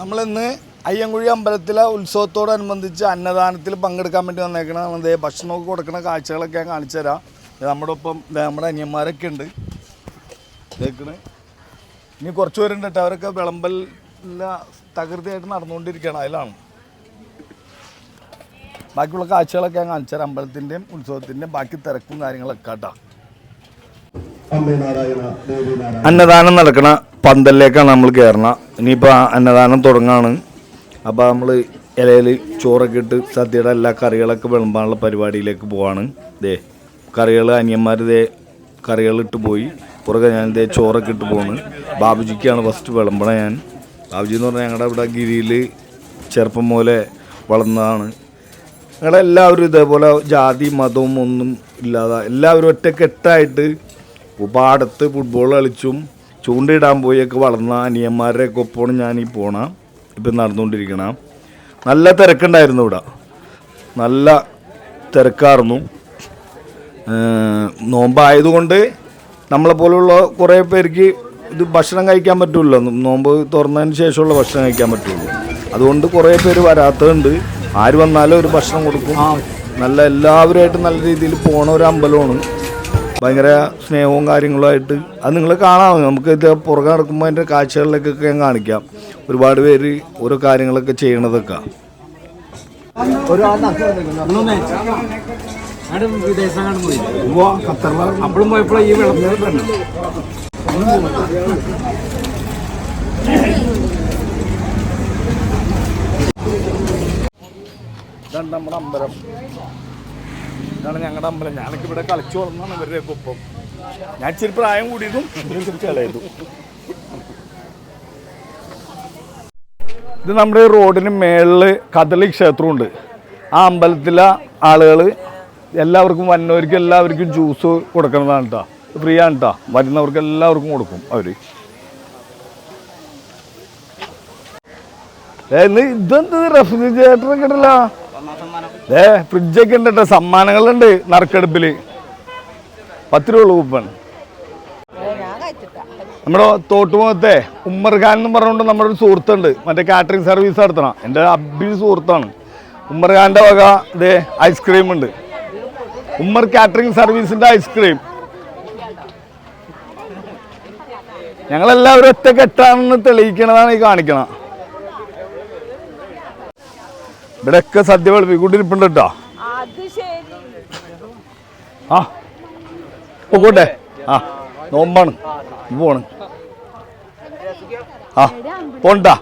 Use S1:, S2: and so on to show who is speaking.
S1: നമ്മളിന്ന് അയ്യങ്കുഴി അമ്പലത്തിലെ ഉത്സവത്തോടനുബന്ധിച്ച് അന്നദാനത്തിൽ പങ്കെടുക്കാൻ വേണ്ടി വന്നേക്കണ ദേ ഭക്ഷണമൊക്കെ കൊടുക്കുന്ന കാഴ്ചകളൊക്കെ ഞാൻ കാണിച്ചു തരാം. നമ്മുടെ ഒപ്പം നമ്മുടെ അനിയന്മാരൊക്കെ ഉണ്ട്. കേൾക്കണ് ഇനി കുറച്ച് പേരുണ്ട് കേട്ടോ. അവരൊക്കെ വിളമ്പൽ തകൃതിയായിട്ട് നടന്നുകൊണ്ടിരിക്കുകയാണ്. അതിലാണ്. ബാക്കിയുള്ള കാഴ്ചകളൊക്കെ ഞാൻ കാണിച്ചു തരാം. അമ്പലത്തിന്റെയും ഉത്സവത്തിന്റെയും ബാക്കി തിരക്കും കാര്യങ്ങളൊക്കെ കേട്ടോ. അന്നദാനം നടക്കണ പന്തലിലേക്കാണ് നമ്മൾ കയറണം ഇനിയിപ്പോൾ അന്നദാനം തുടങ്ങാണ്. അപ്പോൾ നമ്മൾ ഇലയിൽ ചോറൊക്കെ ഇട്ട് സദ്യയുടെ എല്ലാ കറികളൊക്കെ വിളമ്പാനുള്ള പരിപാടിയിലേക്ക് പോവാണ്. ദേ കറികൾ അനിയന്മാർ ദേ കറികളിട്ട് പോയി. പുറകെ ഞാൻ ദേ ചോറൊക്കെ ഇട്ട് പോകുന്നു ബാബുജിക്കാണ് ഫസ്റ്റ് വിളമ്പണ ഞാൻ. ബാബുജി എന്ന് പറഞ്ഞാൽ ഞങ്ങളുടെ ഇവിടെ ഗിരിയിൽ ചെറുപ്പം പോലെ വളർന്നതാണ്. ഞങ്ങളെല്ലാവരും ഇതേപോലെ ജാതി മതവും ഒന്നും ഇല്ലാതെ എല്ലാവരും ഒറ്റക്കെട്ടായിട്ട് പാടത്ത് ഫുട്ബോൾ കളിച്ചും ചൂണ്ടയിടാൻ പോയൊക്കെ വളർന്ന അനിയന്മാരുടെയൊക്കെ ഒപ്പമാണ് ഞാൻ ഈ പോണ. ഇപ്പം നടന്നുകൊണ്ടിരിക്കണ. നല്ല തിരക്കുണ്ടായിരുന്നു ഇവിടെ. നല്ല തിരക്കായിരുന്നു നോമ്പായതുകൊണ്ട് നമ്മളെ പോലുള്ള കുറേ പേർക്ക് ഇത് ഭക്ഷണം കഴിക്കാൻ പറ്റുമല്ലോ നോമ്പ് തുറന്നതിന് ശേഷമുള്ള ഭക്ഷണം കഴിക്കാൻ പറ്റുള്ളൂ അതുകൊണ്ട് കുറേ പേര് വരാത്തതുണ്ട്. ആര് വന്നാലും ഒരു ഭക്ഷണം കൊടുക്കും. നല്ല എല്ലാവരുമായിട്ട് നല്ല രീതിയിൽ പോണ ഒരു അമ്പലമാണ്. ഭയങ്കര സ്നേഹവും കാര്യങ്ങളുമായിട്ട് അത് നിങ്ങൾ കാണാം. നമുക്ക് ഇത് പുറകെ നടക്കുമ്പോൾ അതിന്റെ കാഴ്ചകളിലേക്കൊക്കെ ഞാൻ കാണിക്കാം. ഒരുപാട് പേര് ഓരോ കാര്യങ്ങളൊക്കെ ചെയ്യണതൊക്കെ.
S2: അപ്പോഴും ഈ വെള്ളം
S1: ഇതാണ് നമ്മുടെ അമ്പലം. ഇതാണ് ഞങ്ങളുടെ അമ്പലം. ഞാനൊക്കെ ഇവിടെ കളിച്ചു വളർന്നാണ് ഇവരുടെ ഒപ്പം. ഞാൻ ഇച്ചിരി പ്രായം കൂടിയതും ഇവരും ഇച്ചിരി ഇളയതും ഇത് നമ്മുടെ റോഡിന് മേളിൽ കദളി ക്ഷേത്രമുണ്ട്. ആ അമ്പലത്തിലെ ആളുകൾ എല്ലാവർക്കും വന്നവർക്ക് എല്ലാവർക്കും ജ്യൂസ് കൊടുക്കുന്നതാണ് കേട്ടോ ഫ്രീ ആണ് കേട്ടോ വരുന്നവർക്ക് എല്ലാവർക്കും കൊടുക്കും അവർ ഇതെന്ത് റെഫ്രിജറേറ്റർ കിട്ടില്ല ഫ്രിഡ്ജൊക്കെ ഉണ്ട് കേട്ടോ സമ്മാനങ്ങളുണ്ട് നറുക്കെടുപ്പിൽ. പത്ത് രൂപ കൂപ്പൺ. നമ്മുടെ തോട്ടുമുഖത്തെ ഉമ്മർ ഖാൻ എന്ന് പറഞ്ഞുകൊണ്ട് നമ്മുടെ ഒരു സുഹൃത്തുണ്ട്. മറ്റേ കാറ്ററിംഗ് സർവീസ് നടത്തണം. എന്റെ അബ്ബി സുഹൃത്താണ്. ഉമ്മർ ഖാന്റെ വക ഇതേ ഐസ്ക്രീം ഉണ്ട്. ഉമ്മർ കാറ്ററിംഗ് സർവീസിന്റെ ഐസ്ക്രീം ഞങ്ങളെല്ലാവരും ഒറ്റക്കെട്ടാണെന്ന് തെളിയിക്കണതാണ് ഈ കാണിക്കണം. ഇവിടെയൊക്കെ സദ്യ വെളുപ്പിക്കൂട്ടിരിപ്പുണ്ട് കേട്ടോ ആ പോട്ടെ ആ നോമ്പാണ്. പോണ്. ആ പോണ്ടാ.